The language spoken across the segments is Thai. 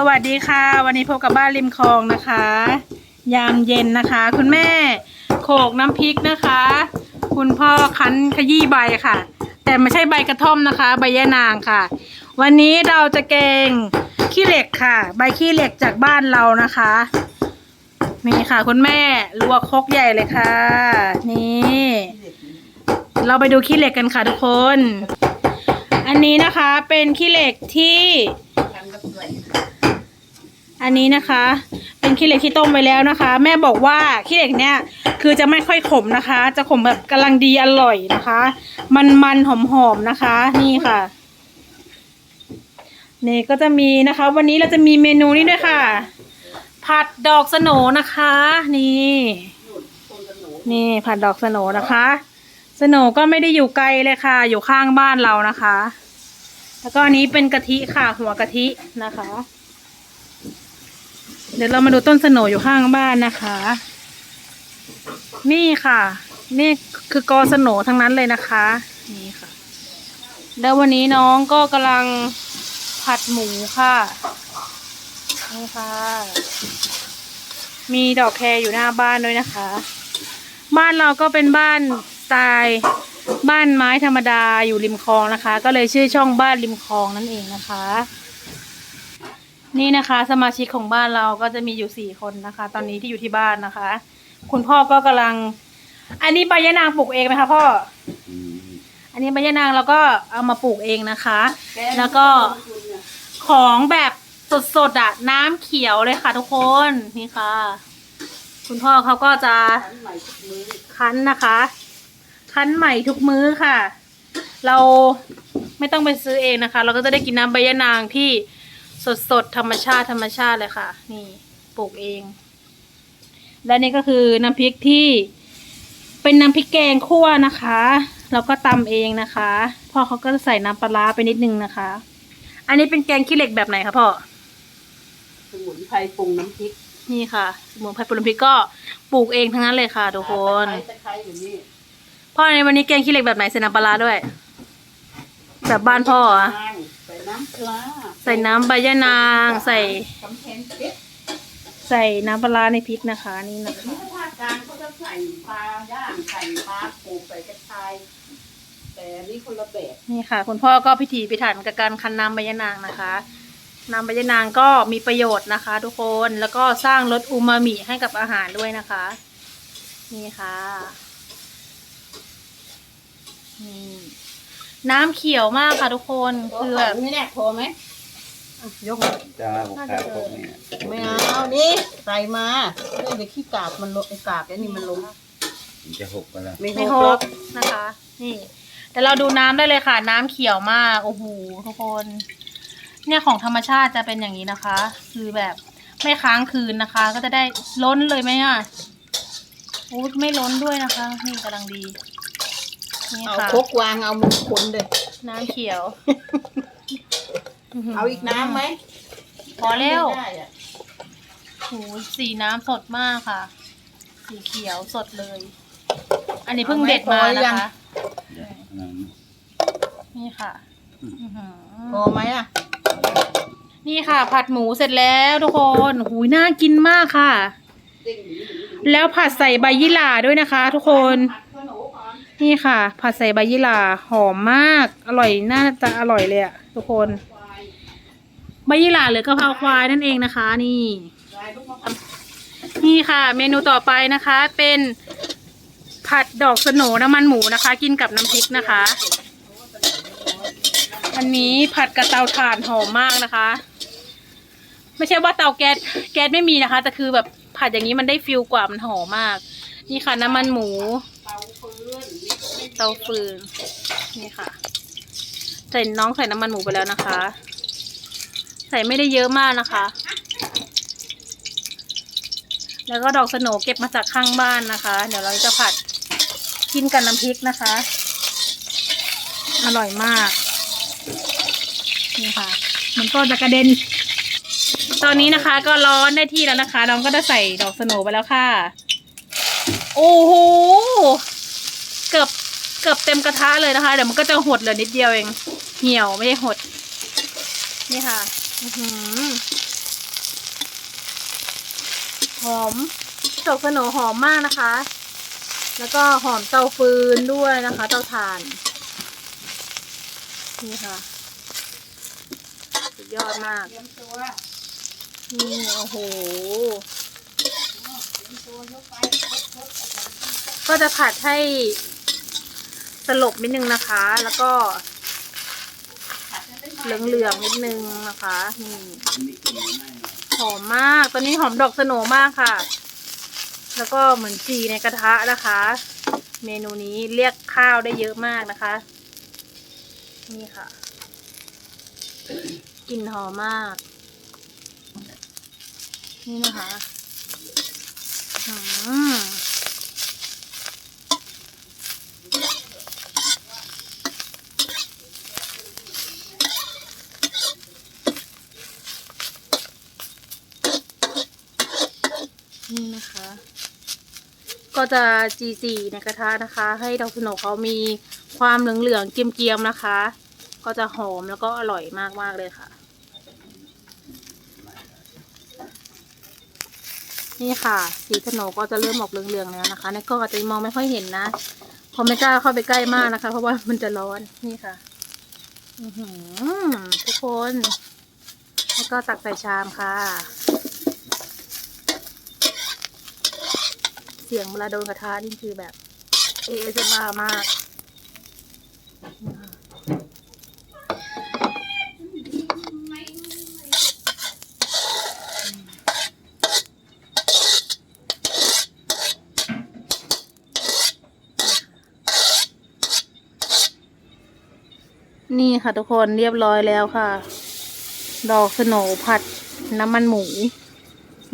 สวัสดีค่ะ วันนี้พบกับบ้านริมคลองนะคะ ยามเย็นนะคะ คุณแม่โขกน้ำพริกนะคะ คุณพ่อคั้นขยี้ใบค่ะ แต่ไม่ใช่ใบกระท่อมนะคะ ใบยะนางค่ะ วันนี้เราจะแกงขี้เหล็กค่ะ ใบขี้เหล็กจากบ้านเรานะคะนี่ค่ะ คุณแม่ลวกคกใหญ่เลยค่ะ นี่ เราไปดูขี้เหล็กกันค่ะทุกคน อันนี้นะคะเป็นขี้เหล็กที่ อันนี้นะคะ เป็นขี้เหล็กที่ต้มไว้แล้วนะคะ แม่บอกว่าขี้เหล็กเนี่ยคือจะไม่ค่อยขมนะคะ จะขมแบบกำลังดีอร่อยนะคะ มันมันหอมหอมๆนะคะ นี่ค่ะนี่ก็จะมีนะคะ วันนี้เราจะมีเมนูนี้ด้วยค่ะ ผัดดอกสโนนะคะ นี่ นี่ผัดดอกสโนนะคะสโนก็ไม่ได้อยู่ไกลเลยค่ะ อยู่ข้างบ้านเรานะคะ แล้วก็อันนี้เป็นกะทิค่ะ หัวกะทินะคะ เดี๋ยวเรามาดูต้นสนอยู่ข้างบ้านนะคะ นี่ค่ะ นี่คือกอสโหนทั้งนั้นเลยนะคะ นี่ค่ะ แล้ววันนี้น้องก็กำลังผัดหมูค่ะนี่ค่ะ มีดอกแครอยู่หน้าบ้านด้วยนะคะ บ้านเราก็เป็นบ้านสไตล์บ้านไม้ธรรมดาอยู่ริมคลองนะคะ ก็เลยชื่อช่องบ้านริมคลองนั่นเองนะคะ นี่นะคะ สมาชิกของบ้านเราก็จะมีอยู่สี่คนนะคะ ตอนนี้ที่อยู่ที่บ้านนะคะ คุณพ่อก็กำลัง อันนี้ใบยะนางปลูกเองไหมคะพ่อ อันนี้ใบยะนางเราก็เอามาปลูกเองนะคะ แล้วก็ของแบบสดๆอะน้ำเขียวเลยค่ะ ทุกคนนี่ค่ะ คุณพ่อเขาก็จะคั้นนะคะคั้นใหม่ทุกมื้อค่ะ เราไม่ต้องไปซื้อเองนะคะ เราก็จะได้กินน้ำใบยะนางที่ สดๆธรรมชาติธรรมชาติเลยค่ะ นี่ปลูกเอง และนี่ก็คือน้ำพริกที่เป็นน้ำพริกแกงคั่วนะคะเราก็ตำเองนะคะพ่อเขาก็จะใส่น้ำปลาร้าไปนิดนึงนะคะ อันนี้เป็นแกงขี้เหล็กแบบไหนคะพ่อสมุนไพรปรุงน้ำพริกนี่ค่ะสมุนไพรปรุงน้ำพริกก็ปลูกเองทั้งนั้นเลยค่ะทุกคนตะไคร้ตะไคร้อยู่นี่พ่อในวันนี้แกงขี้เหล็กแบบไหนใส่น้ำปลาร้าด้วย แบบบ้านพ่ออะใส่น้ำปลา ใส่น้ำใบยะนางใส่กำแพงเพชรใส่น้ำปลาร้าในพริกนะคะ นี่นะคะนี่ถ้าภาคกลางเขาจะใส่ปลาย่างใส่ปลาปลูกใส่กระชาย แต่อันนี่คนละแบบนี่ค่ะ คุณพ่อก็พิถีพิถันกับการคั้นน้ำใบยะนางนะคะน้ำใบยะนางก็มีประโยชน์นะคะ ทุกคนแล้วก็สร้างรสอูมามิให้กับอาหารด้วยนะคะ นี่ค่ะนี่น้ำเขียวมากค่ะทุกคนคือแบบ นี่แน่พอไหมอะ ยกมาจ้าผมขายพวกนี้ไม่เอานี่ใส่มาเดี๋ยวขี้กากมันลงไอ้กากไอ้นี่มันลงมันจะหกกันแล้วไม่ไม่หหกหรอกกนะคะ นี่แต่เราดูน้ำได้เลยค่ะ น้ำเขียวมากโอ้โหทุกคน เนี่ยของธรรมชาติจะเป็นอย่างนี้นะคะ คือแบบไม่ค้างคืนนะคะ ก็จะได้ล้นเลยไหมอะโอ้ไม่ล้นด้วยนะคะ นี่กำลังดีนี่เอาค่ะครกวางเอามือคนเลยน้ำเขียว เอาอีกน้ำไหมพอแล้วไม่ได้อะโอ้สีน้ำสดมากค่ะ สีเขียวสดเลย อันนี้เพิ่งเด็ดมานะคะนั่นนี่ค่ะอื้อหือพอไหมอะนี่ค่ะ ผัดหมูเสร็จแล้วทุกคนหูยน่ากินมากค่ะ แล้วผัดใส่ใบยี่หร่าด้วยนะคะ ทุกคน นี่ค่ะ ผัดใส่ใบยี่หร่าหอมมาก อร่อยน่าจะอร่อยเลยอะทุกคน ใบยี่หร่าหรือกะเพราควายนั่นเองนะคะ นี่ นี่ค่ะ เมนูต่อไปนะคะ เป็นผัดดอกสโหนน้ำมันหมูนะคะ กินกับน้ำพริกนะคะ อันนี้ผัดกระเตาถ่านหอมมากนะคะ ไม่ใช่ว่าเตาแก๊สแก๊สไม่มีนะคะ แต่คือแบบผัดอย่างนี้มันได้ฟิลกว่ามันหอมมาก นี่ค่ะ น้ำมันหมู เตาฟืนนี่ค่ะ ใส่น้องใส่น้ำมันหมูไปแล้วนะคะ ใส่ไม่ได้เยอะมากนะคะ แล้วก็ดอกสโนเก็บมาจากข้างบ้านนะคะ เดี๋ยวเราจะผัดกินกับน้ำพริกนะคะ อร่อยมาก นี่ค่ะ มันก็จะกระเด็น ตอนนี้นะคะ ก็ร้อนได้ที่แล้วนะคะน้องก็จะใส่ดอกสโนไปแล้วค่ะ โอ้โห เกือบเกือบเต็มกระทะเลยนะคะ เดี๋ยวมันก็จะหดเหลือนิดเดียวเอง เหี่ยวไม่ได้หด นี่ค่ะ หอมดอกสโหนหอมมากนะคะ แล้วก็หอมเตาฟืนด้วยนะคะ เตาถ่าน นี่ค่ะ สุดยอดมาก นี่โอ้โห ก็จะผัดให้สลบนิดนึงนะคะ แล้วก็ ผัดให้ได้ไหม เหลืองๆนิดนึงนะคะนี่หอมมากตอนนี้หอมดอกสโนมากค่ะ แล้วก็เหมือนจีในกระทะนะคะ เมนูนี้เรียกข้าวได้เยอะมากนะคะ นี่ค่ะกลิ่นหอมมาก นี่นะคะอืม นี่นะคะ ก็จะจีจีในกระทะนะคะ ให้ดอกสโหนเขามีความเหลืองๆเกรียมๆนะคะ ก็จะหอมแล้วก็อร่อยมากๆเลยค่ะ นี่ค่ะ สีสโหนก็จะเริ่มออกเหลืองๆแล้วนะคะ ในกล้องอาจจะมองไม่ค่อยเห็นนะพราะไม่กล้าเข้าไปใกล้มากนะคะ เพราะว่ามันจะร้อนนี่ค่ะอืทุกคน แล้วก็ตักใส่ชามค่ะ เสียงเวลาโดนกระทะนี่คือแบบเอเซมามากนี่ค่ะทุกคนเรียบร้อยแล้วค่ะ ดอกสโนผัดน้ำมันหมู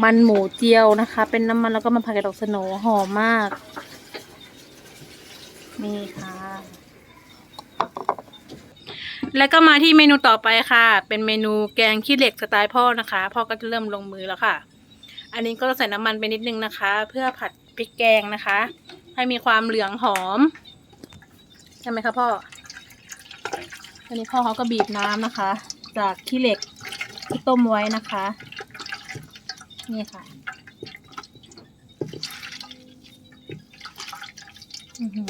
มันหมูเจียวนะคะ เป็นน้ำมันแล้วก็มาผัดกับดอกสโนหอมมาก นี่ค่ะ แล้วก็มาที่เมนูต่อไปค่ะ เป็นเมนูแกงขี้เหล็กสไตล์พ่อนะคะ พ่อก็จะเริ่มลงมือแล้วค่ะ อันนี้ก็จะใส่น้ำมันไปนิดนึงนะคะ เพื่อผัดพริกแกงนะคะ ให้มีความเหลืองหอม ใช่ไหมคะพ่ออันนี้พ่อเขาก็บีบน้ำนะคะ จากขี้เหล็กที่ต้มไว้นะคะ นี่ค่ะอือหือ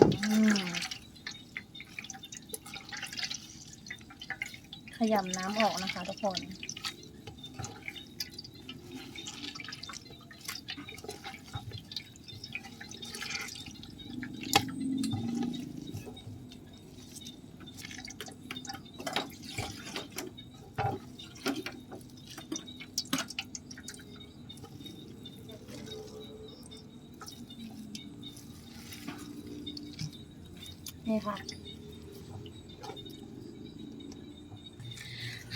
ขยำน้ำออกนะคะทุกคน นี่ค่ะ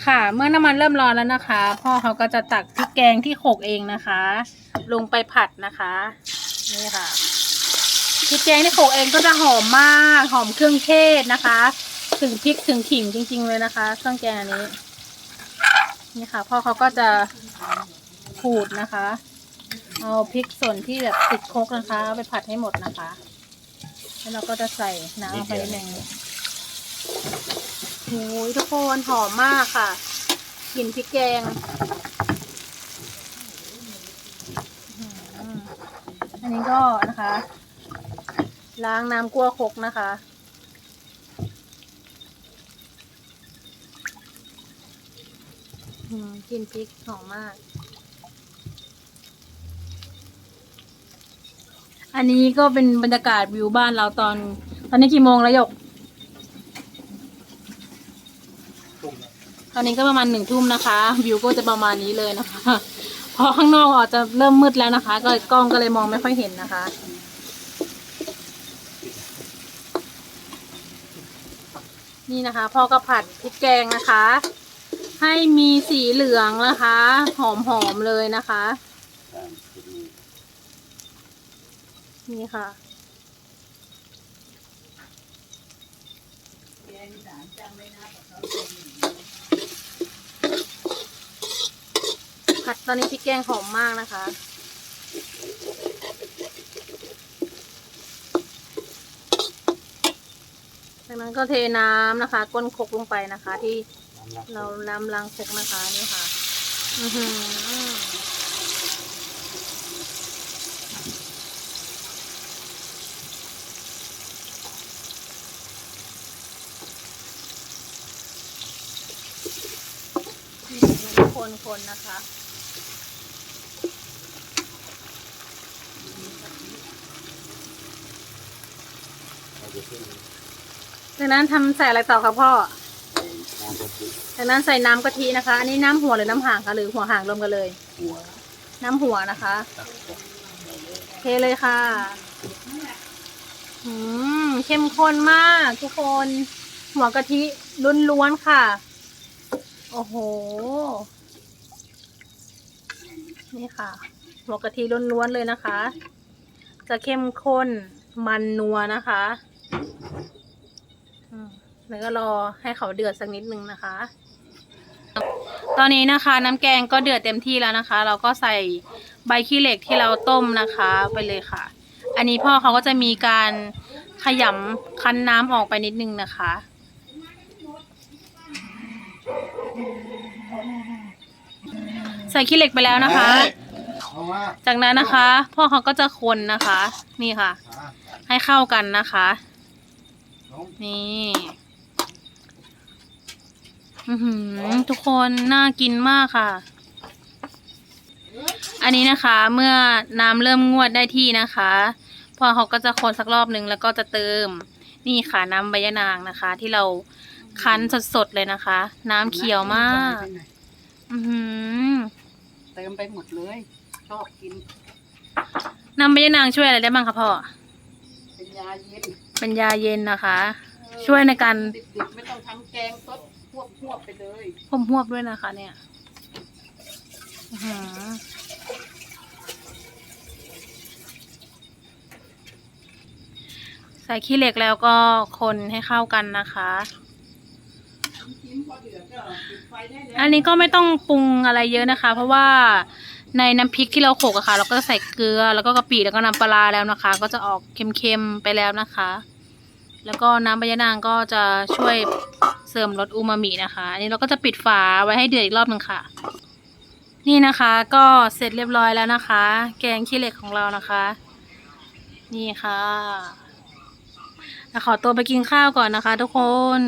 ค่ะเมื่อน้ำมันเริ่มร้อนแล้วนะคะ พ่อเขาก็จะตักพริกแกงที่โขกเองนะคะ ลงไปผัดนะคะ นี่ค่ะพริกแกงที่โขกเองก็จะหอมมากหอมเครื่องเทศนะคะ ถึงพริกถึงขิงจริง ๆ เลยนะคะ เครื่องแกงอันนี้ นี่ค่ะพ่อเขาก็จะขูดนะคะ เอาพริกส่วนที่แบบติดโครกนะคะเอาไปผัดให้หมดนะคะ แล้วเราก็จะใส่น้ำลงไปนิดนึงโอ้ยทุกคนหอมมากค่ะกลิ่นพริกแกงอื้อหืออันนี้ก็นะคะ ล้างน้ำกั้วครกนะคะอืมกลิ่นพริกหอมมาก อันนี้ก็เป็นบรรยากาศวิวบ้านเราตอน ตอนนี้กี่โมงแล้วหยก ตอนนี้ก็ประมาณหนึ่งทุ่มนะคะ วิวก็จะประมาณนี้เลยนะคะพราะข้างนอกอาจจะเริ่มมืดแล้วนะคะ ก็กล้องก็เลยมองไม่ค่อยเห็นนะคะนี่นะคะพ่อก็ผัดพริกแกงนะคะ ให้มีสีเหลืองนะคะ หอมๆเลยนะคะ นี่ค่ะ แกงสานจำไว้นะกับเขาผัดตอนนี้พริกแกงหอมมากนะคะ จากนั้นก็เทน้ำนะคะ ก้นครกลงไปนะคะ ที่เราน้ำล้างคกนะคะนี่ค่ะ อือหือ คนคนนะคะจากนั้นทำใส่อะไรต่อคะพ่อจากนั้นใส่น้ำกะทินะคะ อันนี้น้ำหัวหรือน้ำห่างคะหรือหัวห่างรวมกันเลยหัวน้ำหัวนะคะตักก่อเทเลยค่ะอืมเข้มข้นมากทุกคน หัวกะทิล้วนๆค่ะ โอ้โห นี่ค่ะ หัวกะทิล้วนๆเลยนะคะ จะเข้มข้นมันนัวนะคะแล้วก็รอให้เขาเดือดสักนิดนึงนะคะ ตอนนี้นะคะ น้ำแกงก็เดือดเต็มที่แล้วนะคะ เราก็ใส่ใบขี้เหล็กที่เราต้มนะคะไปเลยค่ะ อันนี้พ่อเขาก็จะมีการขยำคั้นน้ำออกไปนิดนึงนะคะ ส่ขี้เหล็กไปแล้วนะคะเอามาจากนั้นนะคะ พ่อเขาก็จะคนนะคะ นี่ค่ะอะให้เข้ากันนะคะลงนี่อือหือทุกคนน่ากินมากค่ะ อันนี้นะคะ เมื่อน้ำเริ่มงวดได้ที่นะคะพ่อเขาก็จะคนสักรอบหนึ่งแล้วก็จะเติม นี่ค่ะน้ำใบยะนางนะคะ ที่เราคั้นสดๆเลยนะคะ น้ำเขียวมาก อือหือ เติมไปหมดเลย ชอบกิน น้ำใบยะนางช่วยอะไรได้บ้างคะพ่อ เป็นยาเย็นเป็นยาเย็นนะคะ ช่วยในการดิบๆไม่ต้องทำแกงสดพวบพวบๆไปเลยพมหวบด้วยนะคะ เนี่ยอื้อหือใส่ขี้เหล็กแล้วก็คนให้เข้ากันนะคะกินพอเดือดก็ อันนี้ก็ไม่ต้องปรุงอะไรเยอะนะคะ เพราะว่าในน้ำพริกที่เราโขกอะค่ะ เราก็ใส่เกลือแล้วก็กะปิแล้วก็น้ำปลาแล้วนะคะ ก็จะออกเค็มๆไปแล้วนะคะ แล้วก็น้ำใบยะนางก็จะช่วยเสริมรสอูมามินะคะ อันนี้เราก็จะปิดฝาไว้ให้เดือดอีกรอบหนึ่งค่ะ นี่นะคะก็เสร็จเรียบร้อยแล้วนะคะ แกงขี้เหล็กของเรานะคะ นี่ค่ะขอตัวไปกินข้าวก่อนนะคะ ทุกคน